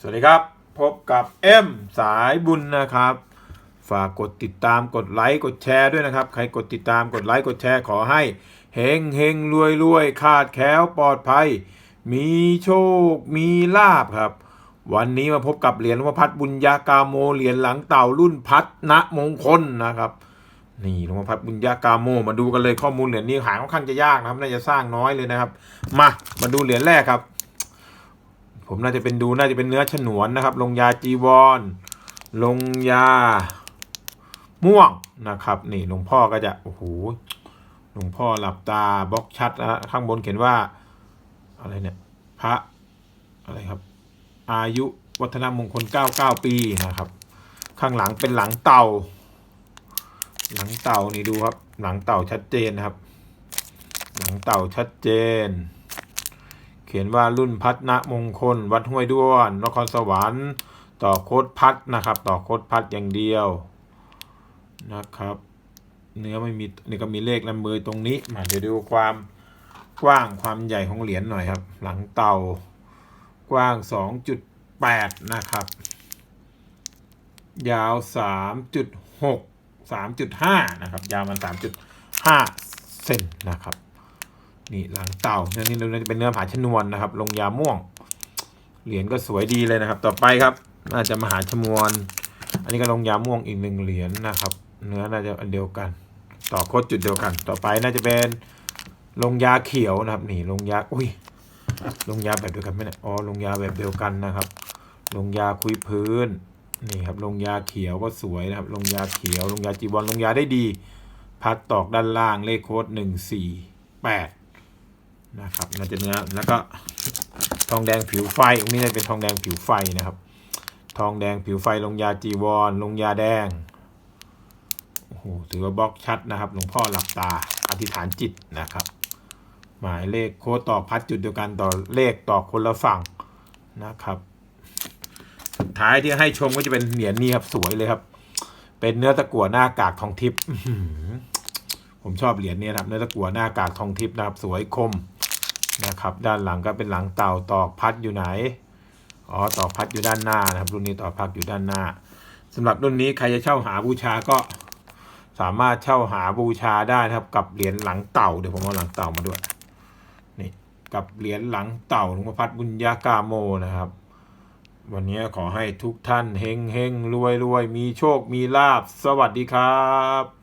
สวัสดีครับ พบกับเอ็มสายบุญนะครับ ฝากกดติดตามกดไลค์กดแชร์ด้วยนะครับ ใครกดติดตามกดไลค์กดแชร์ขอให้เฮงเฮงรวยรวยขาดแคล้วปลอดภัย มีโชคมีลาบครับ วันนี้มาพบกับเหรียญหลวงพ่อพัดบุญญากาโมเหรียญหลังเต่ารุ่นพัดณมงคลนะครับนี่หลวงพ่อพัดบุญญากาโมมาดูกันเลยข้อมูลเหรียญนี้หาค่อนข้างจะยากนะครับ น่าจะสร้างน้อยเลยนะครับ มามาดูเหรียญแรกครับ ผมน่าจะเป็นดูน่าจะเป็นเนื้อฉนวนนะครับ ลงยาจีวร ลงยา ม่วงนะครับ นี่หลวงพ่อก็จะโอ้โหหลวงพ่อหลับตาบล็อกชัดนะข้างบนเขียนว่า อะไรเนี่ย พระอะไรครับ อายุวัฒนมงคล 99 ปีนะครับ ข้างหลังเป็นหลังเต่า หลังเต่านี่ดูครับ หลังเต่าชัดเจนนะครับ หลังเต่าชัดเจน เขียนว่ารุ่นพัฒนมงคล วัดห้วยด้วน นครสวรรค์ ต่อโคดพัดนะครับ ต่อโคดพัดอย่างเดียวนะครับ เนื้อไม่มีนี่ก็มีเลขลำมือร์ตรงนี้มาเดี๋ยวดูความกว้างความใหญ่ของเหรียญหน่อยครับ หลังเต่ากว้าง 2.8 นะครับ ยาว 3.6 3.5 นะครับ ยาวมัน 3.5 เซนนะครับ นี่หลังเต่าเนื้อนี่เราจะเป็นเนื้อผาชนวนนะครับ ลงยาม่วง เหรียญก็สวยดีเลยนะครับ ต่อไปครับ น่าจะมหาชมวน อันนี้ก็ลงยาม่วงอีกหนึ่งเหรียญนะครับ เนื้อน่าจะอันเดียวกัน ต่อโคดจุดเดียวกัน ต่อไปน่าจะเป็นลงยาเขียวนะครับ นี่ลงยาอุ้ยลงยาแบบเดียวกันไหมเนี่ยอ๋อลงยาแบบเดียวกันนะครับ ลงยาคุยพื้นนี่ครับลงยาเขียวก็สวยนะครับ ลงยาเขียว ลงยาจีบอลลงยาได้ดี พัดตอกด้านล่างเลขโค้ดหนึ่งสี่แปด นะครับน่าจะเนื้อแล้วก็ทองแดงผิวไฟตรงนี้น่าจะเป็นทองแดงผิวไฟนะครับ ทองแดงผิวไฟลงยาจีวร ลงยาแดงโอ้โหถือว่าบล็อกชัดนะครับหลวงพ่อหลับตาอธิษฐานจิตนะครับ หมายเลขโค้ดต่อพัดจุดเดียวกันต่อเลขต่อคนละฝั่งนะครับสุดท้ายที่ให้ชมก็จะเป็นเหรียญนี้ครับสวยเลยครับ เป็นเนื้อตะกั่วหน้ากากทองทิพย์ผมชอบเหรียญนี้นะครับเนื้อตะกั่วหน้ากากทองทิพย์นะครับ สวยคม นะครับ ด้านหลังก็เป็นหลังเต่าตอกพัดอยู่ไหน อ๋อตอกพัดอยู่ด้านหน้านะครับ รุ่นนี้ตอกพัดอยู่ด้านหน้าสำหรับรุ่นนี้ใครจะเช่าหาบูชาก็สามารถเช่าหาบูชาได้นะครับ กับเหรียญหลังเต่าเดี๋ยวผมเอาหลังเต่ามาด้วยนี่กับเหรียญหลังเต่าหลวงพ่อพัดบุญญากาโมนะครับ วันนี้ขอให้ทุกท่านเฮงเฮงรวยรวยมีโชคมีลาบสวัสดีครับ